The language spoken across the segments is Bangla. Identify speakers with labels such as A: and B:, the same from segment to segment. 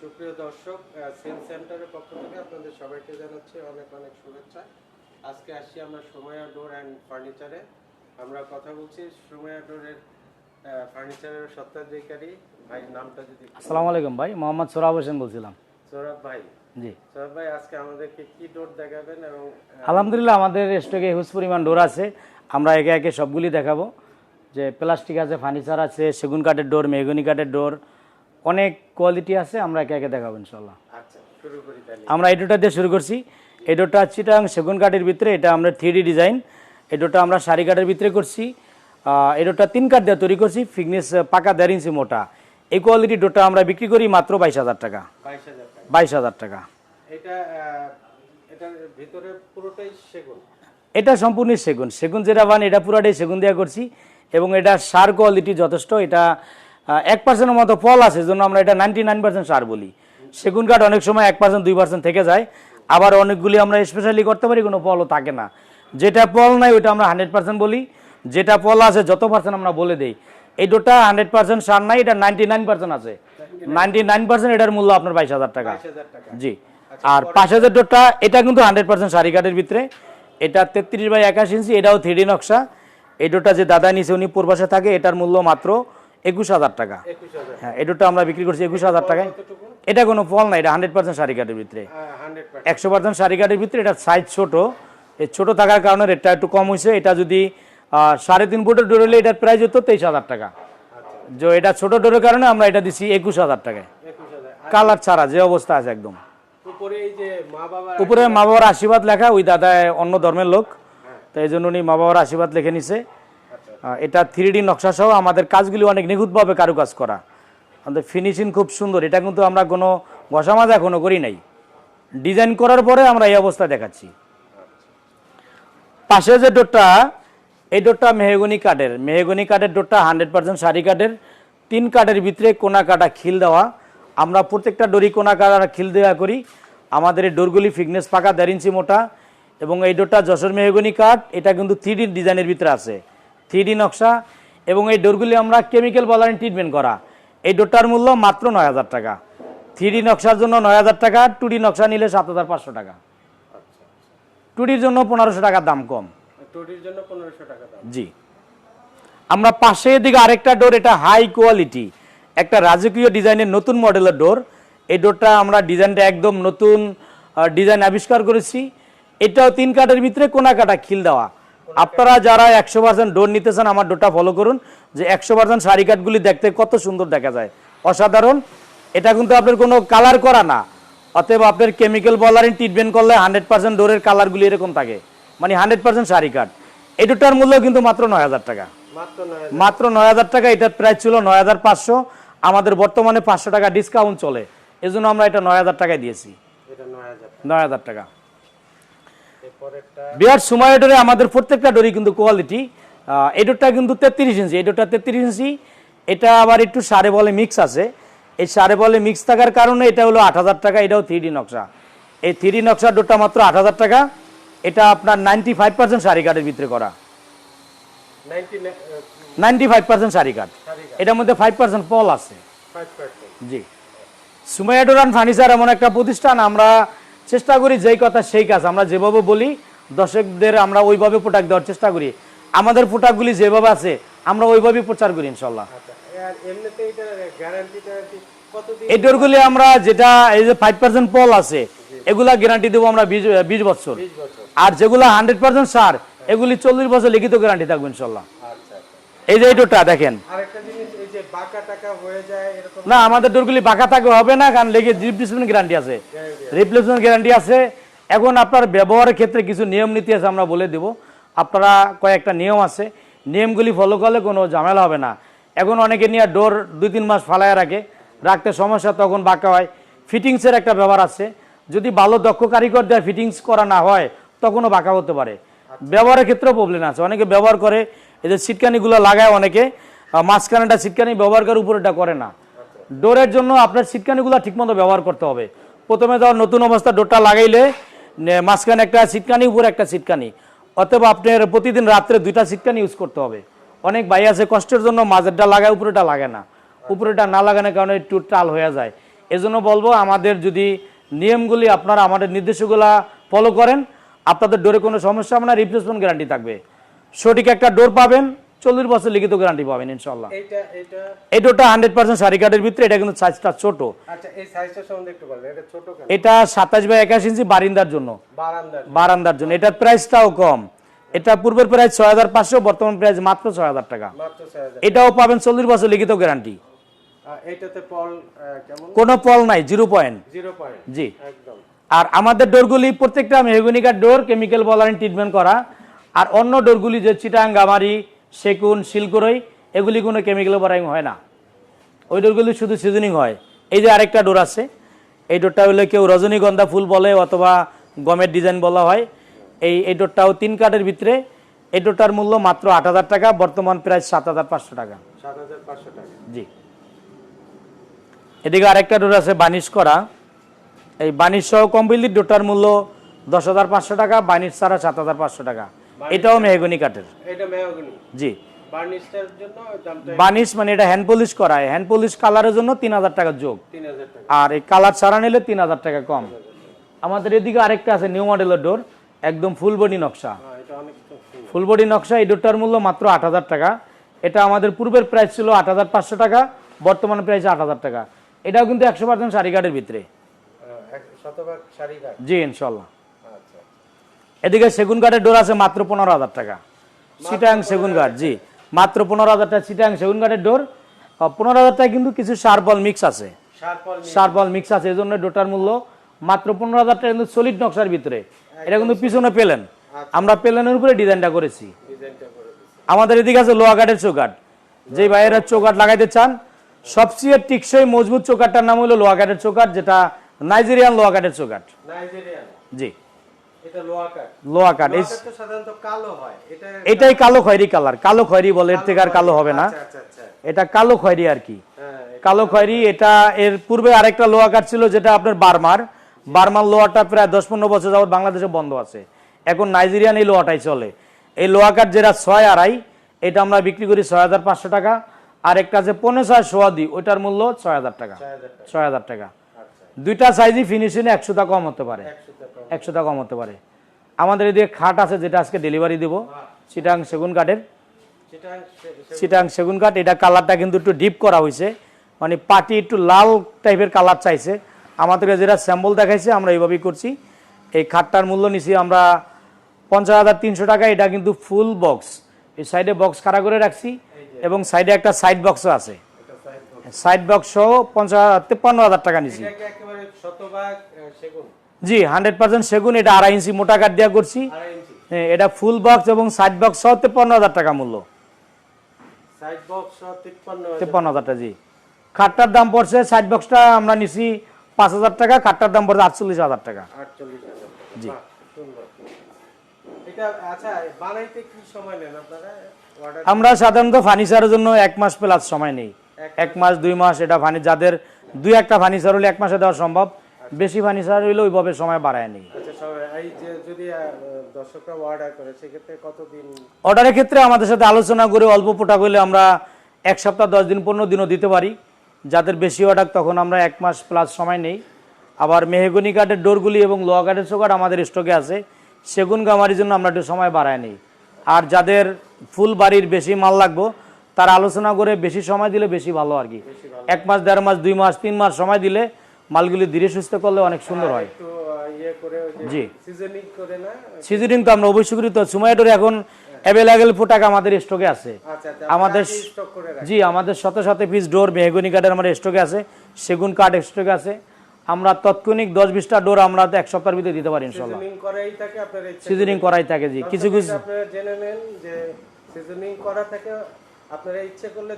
A: সুপ্রিয় দর্শক সেল সেন্টারের পক্ষ থেকে আপনাদের সবাইকে জানাচ্ছি অনেক অনেক শুভেচ্ছা। আজকে আসছি আমরা সময়া ডোর অ্যান্ড ফার্নিচারে। আমরা কথা বলছি সময়া ডোরের ফার্নিচারের সত্ত্বাধিকারী ভাই নামটা যদি
B: আসসালামু আলাইকুম ভাই মোহাম্মদ সোরাব হোসেন বলছিলাম।
A: সৌরভ ভাই।
B: জি।
A: সৌরভ ভাই আজকে আমাদেরকে কি ডোর দেখাবেন এবং
B: আলহামদুলিল্লাহ আমাদের স্টকে হিউজ পরিমাণ ডোর আছে। আমরা একে একে সবগুলি দেখাবো। যে প্লাস্টিক আছে ফার্নিচার আছে সেগুন কাঠের ডোর মেহগনি কাঠের ডোর অনেক কোয়ালিটি আছে আমরা একে একে দেখাবো ইনশাল্লাহ
A: আচ্ছা
B: আমরা এই ডোরটা দিয়ে শুরু করছি। এই ডোরটা চিটাং সেগুন কাঠের ভিতরে এটা আমরা থ্রি ডিজাইন এই ডোরটা আমরা শাড়ি কাঠের ভিতরে করছি। ডোরটা তিন কাঠ দিয়ে তৈরি করছি ফিটনেস পাকা দেড় ইঞ্চি মোটা। এই কোয়ালিটির ডোরটা আমরা বিক্রি করি মাত্র বাইশ হাজার টাকা।
A: বাইশ হাজার টাকা। এটা
B: এটা সম্পূর্ণ সেগুন। সেগুন যেটা বান এটা পুরাটাই সেগুন দেওয়া করছি। এবং এটা সার কোয়ালিটি যথেষ্ট। এটা এক পার্সেন্টের মতো ফল আছে জন্য আমরা এটা নাইনটি নাইন পার্সেন্ট সার বলি। সেগুন কাঠ অনেক সময় এক পার্সেন্ট দুই পার্সেন্ট থেকে যায়। আবার অনেকগুলি আমরা স্পেশালি করতে পারি কোনো ফলও থাকে না। যেটা ফল নাই ওইটা আমরা হান্ড্রেড পার্সেন্ট বলি। যেটা ফল আছে যত পার্সেন্ট আমরা বলে দিই। এই দুটা হান্ড্রেড পার্সেন্ট সার নাই এটা নাইনটি নাইন পার্সেন্ট আছে। নাইনটি নাইন পার্সেন্ট এটার মূল্য আপনার বাইশ হাজার টাকা। জি। আর পাঁচ হাজার ডোরটা এটা কিন্তু হান্ড্রেড পার্সেন্ট সারি কাঠের ভিতরে। এটা তেত্রিশ বাই একাশ ইঞ্চি এটাও থ্রি নকশা। এই ডোরটা যে দাদা নিচে উনি পূর্বাসে থাকে এটার মূল্য মাত্র একুশ হাজার টাকা। হ্যাঁ ডোরটা আমরা বিক্রি করছি একুশ হাজার টাকায়। এটা কোনো ফল না এটা হান্ড্রেড পার্সেন্ট শাড়ি কাঠের ভিতরে। একশো পার্সেন্ট শাড়ি কাঠের ভিতরে এটা সাইজ ছোট। এই ছোট থাকার কারণে রেটটা একটু কম হয়েছে। এটা যদি সাড়ে তিন ফুটের ডোর হলে এটার প্রাইস হতো তেইশ হাজার টাকা। যে এটা ছোট ডোরের কারণে আমরা এটা দিচ্ছি একুশ হাজার টাকায়। কালার ছাড়া যে অবস্থা আছে একদম।
A: উপরে মা
B: বাবার আশীর্বাদ। লেখা ওই দাদা অন্য ধর্মের লোক। তো এই জন্য উনি মা বাবার আশীর্বাদ লিখে নিছে। এটা থ্রি নকশা সহ আমাদের কাজগুলি অনেক নিখুঁতভাবে কারুকাজ করা। আমাদের ফিনিশিং খুব সুন্দর, এটা কিন্তু আমরা কোনো মাজা এখনও করি নাই। ডিজাইন করার পরে আমরা এই অবস্থা দেখাচ্ছি। পাশে যে ডোরটা, এই ডোরটা মেহগনি কাঠের। মেহগনি কাঠের ডোরটা হান্ড্রেড পার্সেন্ট শাড়ি কাঠের। তিন কাঠের ভিতরে কোনা কাটা খিল দেওয়া। আমরা প্রত্যেকটা ডোরি কোনা কাটা খিল দেওয়া করি। আমাদের এই ডোরগুলি ফিটনেস পাকা দেড় ইঞ্চি মোটা এবং এই ডোরটা যশোর মেহগনি কাঠ, এটা কিন্তু থ্রি ডিজাইনের ভিতরে আছে। থ্রি ডি নকশা এবং এই ডোরগুলি আমরা কেমিক্যাল বলারিং ট্রিটমেন্ট করা। এই ডোরটার মূল্য মাত্র নয় হাজার টাকা। থ্রি ডি নকশার জন্য নয় হাজার টাকা টু ডি নকশা নিলে সাত হাজার পাঁচশো টাকা। টু ডির জন্য পনেরোশো টাকার দাম কম।
A: জন্য টাকা দাম।
B: জি। আমরা পাশে দিকে আরেকটা ডোর এটা হাই কোয়ালিটি। একটা রাজকীয় ডিজাইনের নতুন মডেলের ডোর। এই ডোরটা আমরা ডিজাইনটা একদম নতুন ডিজাইন আবিষ্কার করেছি। এটাও তিন কাঠের ভিতরে কোনা কাটা খিল দেওয়া। আপনারা যারা একশো পার্সেন্ট ডোর নিতে চান আমার ডোরটা ফলো করুন। যে একশো পার্সেন্ট শাড়ি কাঠগুলি দেখতে কত সুন্দর দেখা যায়। অসাধারণ। এটা কিন্তু আপনার কোনো কালার করা না। অতএব আপনার কেমিক্যাল বলারিং ট্রিটমেন্ট করলে হান্ড্রেড পার্সেন্ট ডোরের কালারগুলি এরকম থাকে। মানে হান্ড্রেড পার্সেন্ট শাড়ি কাঠ। এই ডোরটার মূল্য কিন্তু মাত্র নয় হাজার টাকা।
A: মাত্র নয়
B: হাজার। টাকা এটার প্রাইস ছিল নয় হাজার পাঁচশো। আমাদের বর্তমানে পাঁচশো টাকা ডিসকাউন্ট চলে। এজন্য আমরা এটা নয় হাজার টাকায় দিয়েছি।
A: নয় হাজার
B: টাকা। বিহার সময় ডোরে আমাদের প্রত্যেকটা ডোরি কিন্তু কোয়ালিটি। এই ডোরটা কিন্তু তেত্রিশ ইঞ্চি এই ডোরটা তেত্রিশ ইঞ্চি। এটা আবার একটু সারে বলে মিক্স আছে। এই সারে বলে মিক্স থাকার কারণে এটা হলো আট হাজার টাকা এটাও থ্রি নকশা। এই থ্রি ডি নকশার ডোরটা মাত্র আট হাজার টাকা। এটা আপনার নাইনটি ফাইভ পার্সেন্ট শাড়ি কাঠের ভিতরে করা।
A: নাইনটি
B: ফাইভ পার্সেন্ট শাড়ি কাঠ। এটার মধ্যে ফাইভ পার্সেন্ট পল আছে। জি। সুমাইয়া ডোরান ফার্নিচার এমন একটা প্রতিষ্ঠান আমরা চেষ্টা করি যেই কথা সেই কাজ। আমরা যেভাবে বলি দর্শকদের আমরা ওইভাবে প্রোডাক্ট দেওয়ার চেষ্টা করি। আমাদের প্রোডাক্টগুলি যেভাবে আছে আমরা ওইভাবেই প্রচার করি ইনশাল্লাহ।
A: আচ্ছা আর এমনিতে এটা গ্যারান্টি ট্যারান্টি কতদিন?
B: এই ডোরগুলি আমরা যেটা এই যে ফাইভ পার্সেন্ট পল আছে এগুলা গ্যারান্টি দেবো আমরা বিশ বছর। আর যেগুলো হান্ড্রেড পার্সেন্ট সার এগুলি চল্লিশ বছর লিখিত গ্যারান্টি থাকবে ইনশাল্লাহ। এই যে এই ডোরটা দেখেন না আমাদের ডোরগুলি বাঁকা থাকবে হবে না কারণ লেগে রিপ্লেসমেন্ট গ্যারান্টি আছে। রিপ্লেসমেন্ট গ্যারান্টি আছে। এখন আপনার ব্যবহারের ক্ষেত্রে কিছু নিয়ম নীতি আছে আমরা বলে দেব। আপনারা কয়েকটা নিয়ম আছে। নিয়মগুলি ফলো করলে কোনো ঝামেলা হবে না। এখন অনেকে নিয়ে ডোর দুই তিন মাস ফালায় রাখে। রাখতে সমস্যা তখন বাঁকা হয়। ফিটিংসের একটা ব্যবহার আছে। যদি ভালো দক্ষ কারিগর দেয় ফিটিংস করা না হয় তখনও বাঁকা হতে পারে। ব্যবহারের ক্ষেত্রেও প্রবলেম আছে। অনেকে ব্যবহার করে এই যে সিটকানিগুলো লাগায় অনেকে মাঝখানেটা সিটকানি ব্যবহার করে উপরেটা করে না। ডোরের জন্য আপনার সিটকানিগুলো ঠিকমতো ব্যবহার করতে হবে। প্রথমে ধর, নতুন অবস্থা ডোরটা লাগাইলে মাঝখানে একটা সিটকানি উপরে একটা সিটকানি অথবা আপনার প্রতিদিন রাত্রে দুইটা সিটকানি ইউজ করতে হবে। অনেক বাই আছে, কষ্টের জন্য মাঝেরটা লাগায় উপরেটা লাগে না। উপরেটা না লাগানোর কারণে একটু টাল হয়ে যায়। এজন্য বলব, আমাদের যদি নিয়মগুলি আপনারা আমাদের নির্দেশগুলা ফলো করেন, আপনাদের ডোরে কোনো সমস্যা হবে না রিপ্লেসমেন্ট গ্যারান্টি থাকবে। সঠিক একটা ডোর পাবেন চল্লিশ বছর লিখিত গ্যারান্টি পাবেন ইনশাল্লাহ
A: এটা
B: এই ডোরটা হান্ড্রেড পার্সেন্ট সারি কার্ডের ভিতরে এটা কিন্তু সাইজটা ছোট।
A: আচ্ছা এটা
B: সাতাশ বাই একাশ ইঞ্চি বারিন্দার জন্য।
A: বারান্দার
B: জন্য। এটার প্রাইসটাও কম। এটা পূর্বের প্রাইস ছয় হাজার পাঁচশো বর্তমান প্রাইস মাত্র ছয় হাজার টাকা। এটাও পাবেন চল্লিশ বছর লিখিত গ্যারান্টি কোনো পল নাই জিরো পয়েন্ট জি। আর আমাদের ডোরগুলি প্রত্যেকটা মেহগনিকার ডোর কেমিক্যাল বলারিং ট্রিটমেন্ট করা। আর অন্য ডোরগুলি যে চিটাং গামারি সেকুন শিলকরই এগুলি কোনো কেমিক্যাল বলারিং হয় না। ওই ডোরগুলি শুধু সিজনিং হয়। এই যে আরেকটা ডোর আছে এই ডোরটা হলে কেউ রজনীগন্ধা ফুল বলে অথবা গমের ডিজাইন বলা হয়। এই এই ডোরটাও তিন কাঠের ভিতরে। এই ডোরটার মূল্য মাত্র আট হাজার টাকা বর্তমান প্রায় সাত হাজার পাঁচশো টাকা।
A: সাত হাজার পাঁচশো টাকা।
B: জি। এদিকে আরেকটা ডোর আছে বানিশ করা। এই বানিশ সহ কম্পিলিট ডোরটার মূল্য দশ হাজার পাঁচশো টাকা বানিশ ছাড়া সাত হাজার পাঁচশো টাকা। এটাও মেহগনি কাঠের।
A: এটা মেহগনি।
B: জি। বানিশ মানে এটা হ্যান্ড পলিশ করা হ্যান্ড পলিশ কালারের জন্য তিন হাজার টাকা যোগ। আর এই কালার ছাড়া নিলে তিন হাজার টাকা কম। আমাদের এদিকে আরেকটা আছে নিউ মডেলের ডোর একদম ফুল বডি নকশা।
A: হ্যাঁ।
B: ফুল বডি নকশা এই ডোরটার মূল্য মাত্র আট হাজার টাকা। এটা আমাদের পূর্বের প্রাইস ছিল আট হাজার পাঁচশো টাকা। বর্তমান প্রাইস আট হাজার টাকা। এটাও কিন্তু একশো পার্সেন্ট শাড়ি কার্ডের ভিতরে।
A: কাঠ।
B: জি ইনশাল্লাহ। এদিকে সেগুন কাঠের ডোর আছে মাত্র পনেরো হাজার টাকা। সিটাং সেগুন কাঠ জি। মাত্র পনেরো হাজার টাকা সিটাং সেগুন কাঠের ডোর। পনেরো হাজার টাকা কিন্তু কিছু সারবল মিক্স আছে। সারবল মিক্স। আছে এই জন্য ডোটার মূল্য মাত্র পনেরো হাজার টাকা কিন্তু সলিড নকশার ভিতরে। এটা কিন্তু পিছনে পেলেন। আমরা পেলেনের উপরে ডিজাইনটা করেছি। আমাদের এদিকে আছে লোহা কাঠের চৌকাঠ। যে ভাইয়েরা চৌকাঠ লাগাইতে চান সবচেয়ে টিকসই মজবুত চৌকাঠটার নাম হলো লোহা কাঠের চৌকাঠ যেটা নাইজেরিয়ান লোহা কাঠের চৌকাঠ।
A: নাইজেরিয়ান।
B: জি।
A: কাঠ।
B: এটাই কালো খয়েরি কালার। কালো খয়েরি বলে এর থেকে আর কালো হবে না।
A: আচ্ছা আচ্ছা আচ্ছা।
B: এটা কালো খয়েরি আর কি।
A: হ্যাঁ
B: কালো খয়েরি এটা এর পূর্বে আরেকটা লোহা কাঠ ছিল যেটা আপনার বার্মার। বার্মার লোহাটা প্রায় দশ পনেরো বছর যাবত বাংলাদেশে বন্ধ আছে। এখন নাইজেরিয়ান এই লোহাটাই চলে। এই লোহা কাঠ যেটা ছয় আড়াই এটা আমরা বিক্রি করি ছয় হাজার পাঁচশো টাকা। আর একটা আছে পনেরো ছয় সোয়াদি ওইটার মূল্য ছয় হাজার টাকা।
A: ছয় হাজার টাকা।
B: দুইটা সাইজই ফিনিশিং একশোটা কম হতে পারে।
A: একশো টাকা
B: একশোটা কম হতে পারে। আমাদের এদিকে খাট আছে যেটা আজকে ডেলিভারি দিব। চিটাং সেগুন কাঠের। চিটাং সেগুন কাঠ। এটা কালারটা কিন্তু একটু ডিপ করা হয়েছে। মানে পাটি একটু লাল টাইপের কালার চাইছে। আমাদেরকে যেটা স্যাম্পল দেখাইছে আমরা এইভাবেই করছি। এই খাটটার মূল্য নিছি আমরা পঞ্চাশ হাজার তিনশো টাকা। এটা কিন্তু ফুল বক্স এই সাইডে বক্স খাড়া করে রাখছি এবং সাইডে একটা সাইড বক্সও আছে। সাইড বক্স সহ পঞ্চাশ তেপ্পান্ন হাজার টাকা নিছি। জি হান্ড্রেড পার্সেন্ট সেগুন এটা আড়াই ইঞ্চি মোটা কাঠ দেওয়া করছি। হ্যাঁ, এটা ফুল বক্স এবং সাইড বক্স সহ তেপ্পান্ন হাজার টাকা মূল্য।
A: তেপ্পান্ন হাজার।
B: টাকা জি। খাটটার দাম পড়ছে সাইড বক্সটা আমরা নিছি পাঁচ হাজার টাকা খাটটার দাম পড়ছে আটচল্লিশ হাজার টাকা। জি।
A: আচ্ছা
B: আমরা সাধারণত ফার্নিচারের জন্য এক মাস প্লাস সময় নেই। এক মাস দুই মাস এটা ফার্নি যাদের দুই একটা ফার্নিচার হলে এক মাসে দেওয়া সম্ভব। বেশি ফার্নিচার হইলে ওইভাবে সময় বাড়ায় নেই
A: আচ্ছা
B: অর্ডারের ক্ষেত্রে আমাদের সাথে আলোচনা করে অল্প পোটা করলে আমরা এক সপ্তাহ দশ দিন পনেরো দিনও দিতে পারি। যাদের বেশি অর্ডার তখন আমরা এক মাস প্লাস সময় নেই। আবার মেহগনি কাঠের ডোরগুলি এবং লোহা কাঠের চোকাট আমাদের স্টকে আছে। সেগুন গামারির জন্য আমরা একটু সময় বাড়ায় নেই। আর যাদের ফুল বাড়ির বেশি মাল লাগবো তারা আলোচনা করে বেশি সময় দিলে বেশি ভালো আর কি। এক মাস দেড় মাস দুই মাস তিন মাস সময় দিলে মালগুলি ধীরে সুস্থ করলে অনেক সুন্দর হয়।
A: ইয়ে
B: জি।
A: সিজনিং
B: তো আমরা অবশ্যই করি তো সুমাইডোর এখন অ্যাভেলেবেল প্রোডাক্ট আমাদের স্টকে আছে।
A: আচ্ছা আচ্ছা
B: আমাদের জি আমাদের শত শত পিস ডোর মেহগনি কাঠের আমাদের স্টকে আছে সেগুন কাঠ স্টকে আছে। আমরা তৎক্ষণিক দশ বিশটা ডোর আমরা এক সপ্তাহের ভিতরে দিতে পারি ইনশাল্লাহ
A: সিজনিং করাই থাকে
B: জি। কিছু কিছু
A: জেনে নেন যে সিজনিং করা থাকে আপনারা ইচ্ছে করলে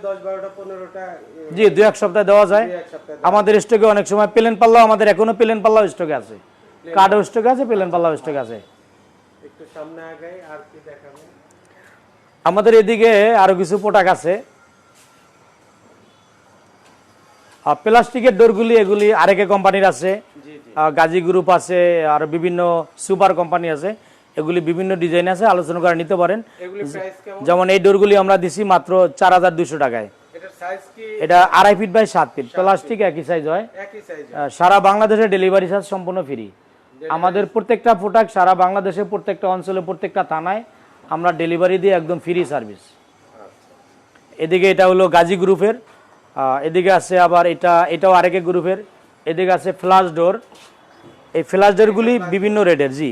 B: জি দু এক সপ্তাহ দেওয়া যায়।
A: দুই
B: আমাদের স্টকে অনেক সময় প্লেন পাল্লাও আমাদের এখনও প্লেন পাল্লাও স্টকে আছে। কাঠও স্টকে আছে প্লেন পাল্লাও স্টকে আছে।
A: একটু সামনে আগাই আর কি দেখাবেন
B: আমাদের এদিকে আরও কিছু প্রোডাক্ট আছে। প্লাস্টিকের ডোরগুলি এগুলি আরেকে কোম্পানির আছে। গাজী গ্রুপ আছে আর বিভিন্ন সুপার কোম্পানি আছে। এগুলি বিভিন্ন ডিজাইন আছে আলোচনা করে নিতে পারেন। যেমন এই ডোরগুলি আমরা দিছি মাত্র চার হাজার দুশো টাকায়। এটা আড়াই ফিট বাই সাত ফিট প্লাস্টিক একই সাইজ হয়। সারা বাংলাদেশে ডেলিভারি চার্জ সম্পূর্ণ ফ্রি আমাদের প্রত্যেকটা প্রোডাক্ট সারা বাংলাদেশে প্রত্যেকটা অঞ্চলে প্রত্যেকটা থানায় আমরা ডেলিভারি দিয়ে একদম ফ্রি সার্ভিস
A: আচ্ছা।
B: এদিকে এটা হলো গাজী গ্রুপের এদিকে আছে আবার এটা এটাও আরেক গ্রুপের। এদিকে আছে ফ্লাশ ডোর এই ফ্লাশ ডোরগুলি বিভিন্ন রেটের জি।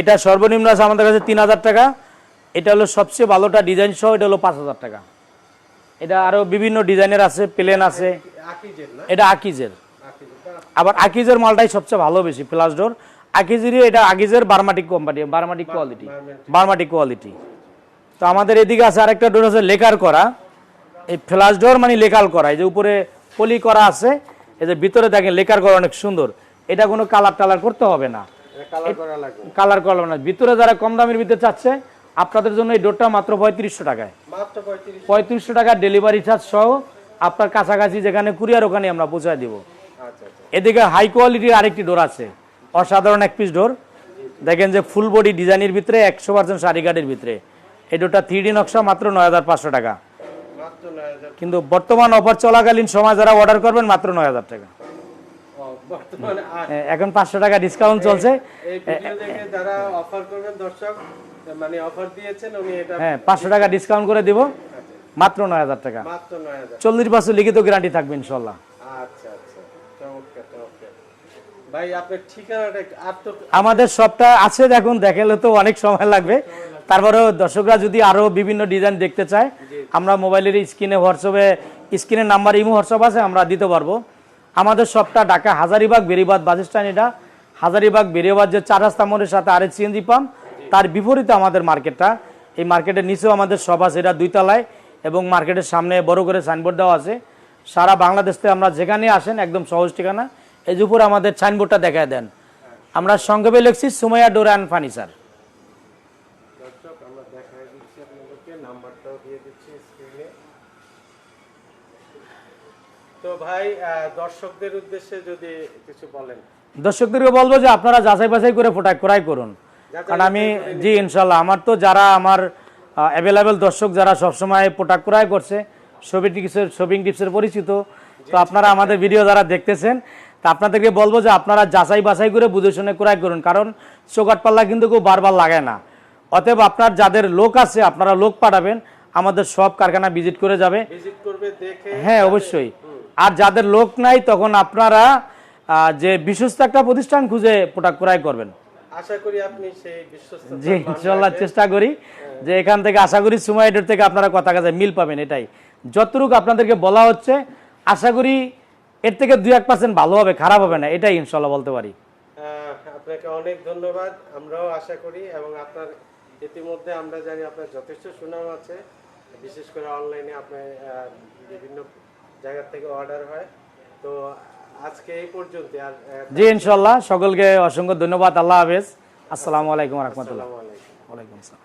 B: এটা সর্বনিম্ন আছে আমাদের কাছে তিন হাজার টাকা। এটা হলো সবচেয়ে ভালোটা ডিজাইন সহ এটা হলো পাঁচ হাজার টাকা। এটা আরও বিভিন্ন ডিজাইনের আছে প্লেন আছে। এটা আকিজের।
A: আকিজের
B: আবার আকিজের মালটাই সবচেয়ে ভালো বেশি ফ্লাশ ডোর আকিজেরই এটা আকিজের Burma teak company Burma teak quality. Burma teak quality. তো আমাদের এদিকে আছে আরেকটা ডোর আছে লেকার করা। এই ফ্লাশ ডোর মানে লেকাল করা। এই যে উপরে পলি করা আছে এই যে ভিতরে দেখেন লেকার করা অনেক সুন্দর। এটা কোনো কালার টালার করতে হবে না।
A: কালার করা
B: না। ভিতরে যারা কম দামের ভিতরে চাচ্ছে আপনাদের জন্য এই ডোরটা মাত্র পঁয়ত্রিশশো টাকায়। পঁয়ত্রিশশো। টাকা ডেলিভারি চার্জ সহ আপনার কাছাকাছি যেখানে কুরিয়ার ওখানে আমরা পৌঁছায় দিব।
A: আচ্ছা আচ্ছা।
B: এদিকে হাই কোয়ালিটির আরেকটি ডোর আছে। অসাধারণ এক পিস ডোর দেখেন যে ফুল বডি ডিজাইনের ভিতরে একশো পার্সেন্ট শাড়ি ভিতরে। এই ডোরটা থ্রি ডি নকশা মাত্র নয় হাজার পাঁচশো টাকা। কিন্তু বর্তমান অফার চলাকালীন সময় যারা অর্ডার করবেন মাত্র নয় হাজার টাকা। এখন পাঁচশো টাকা ডিসকাউন্ট চলছে।
A: এই ভিডিও দেখে যারা অফার করবেন দর্শক মানে অফার দিয়েছেন উনি এটা
B: হ্যাঁ পাঁচশো টাকা ডিসকাউন্ট করে দিব। মাত্র নয় হাজার টাকা।
A: মাত্র নয় হাজার।
B: চল্লিশ বছর লিখিত গ্যারান্টি থাকবে ইনশাল্লাহ।
A: আচ্ছা আচ্ছা। চমৎকার চমৎকার। ভাই আপনার ঠিকানাটা আর তো
B: আমাদের সবটা আছে দেখুন দেখালে তো অনেক সময় লাগবে। তারপরেও দর্শকরা যদি আরও বিভিন্ন ডিজাইন দেখতে চায় আমরা মোবাইলের স্ক্রিনে হোয়াটসঅ্যাপে স্ক্রিনের নাম্বার ইমো হোয়াটসঅ্যাপ আছে আমরা দিতে পারব। আমাদের সবটা ঢাকা হাজারিবাগ বেরিবাদ বাস স্ট্যান্ড এটা। হাজারিবাগ বেরিবাদ যে চার রাস্তা মোড়ের সাথে আরেক সিএনজি পাম্প, তার বিপরীতে আমাদের মার্কেটটা। এই মার্কেটের নিচেও আমাদের সব আছে, এটা দুই তলায় এবং মার্কেটের সামনে বড় করে সাইনবোর্ড দেওয়া আছে। সারা বাংলাদেশ থেকে আমরা যেখানে আসেন, একদম সহজ ঠিকানা। এই যে উপরে আমাদের সাইনবোর্ডটা দেখায় দেন। আমরা সংক্ষেপে লিখছি, সুমাইয়া ডোর অ্যান্ড ফার্নিচার।
A: তো ভাই আহ, দর্শকদের উদ্দেশ্যে যদি কিছু বলেন।
B: দর্শকদেরকে বলব যে আপনারা যাচাই বাছাই করে প্রোডাক্ট ক্রয় করুন। কারণ আমি জি ইনশাল্লাহ আমার তো যারা আমার অ্যাভেলেবেল দর্শক যারা সবসময় প্রোডাক্ট ক্রয় করছে শপিং টিপসের শপিং টিপসের পরিচিত তো আপনারা আমাদের ভিডিও যারা দেখতেছেন তা আপনাদেরকে বলব যে আপনারা যাচাই বাছাই করে বুঝে শুনে ক্রয় করুন কারণ চোকাট পাল্লা কিন্তু কেউ বারবার লাগে না। অতএব আপনার যাদের লোক আছে আপনারা লোক পাঠাবেন আমাদের সব কারখানা ভিজিট করে যাবে। হ্যাঁ অবশ্যই। আর যাদের লোক নাই তখন আপনারা যে বিশ্বস্ত একটা প্রতিষ্ঠান খুঁজে প্রোডাক্ট ক্রয় করবেন।
A: আশা করি আপনি সেই বিশ্বস্ত
B: জি ইনশাল্লাহ চেষ্টা করি যে এখান থেকে আশা করি সুমাইডের থেকে আপনারা কথা কাজে মিল পাবেন এটাই। যতটুকু আপনাদেরকে বলা হচ্ছে আশা করি এর থেকে দুই এক পার্সেন্ট ভালো হবে খারাপ হবে না এটাই ইনশাল্লাহ বলতে পারি।
A: আপনাকে অনেক ধন্যবাদ আমরাও আশা করি এবং আপনার ইতিমধ্যে আমরা জানি আপনার যথেষ্ট সুনাম আছে বিশেষ করে অনলাইনে আপনার বিভিন্ন জায়গা থেকে অর্ডার হয়। তো আজকে এই পর্যন্ত আর
B: জি ইনশাল্লাহ সকলকে অসংখ্য ধন্যবাদ। আল্লাহ হাফেজ। আসসালামু আলাইকুম রহমতুল্লাহ। ওয়ালাইকুম আসসালাম।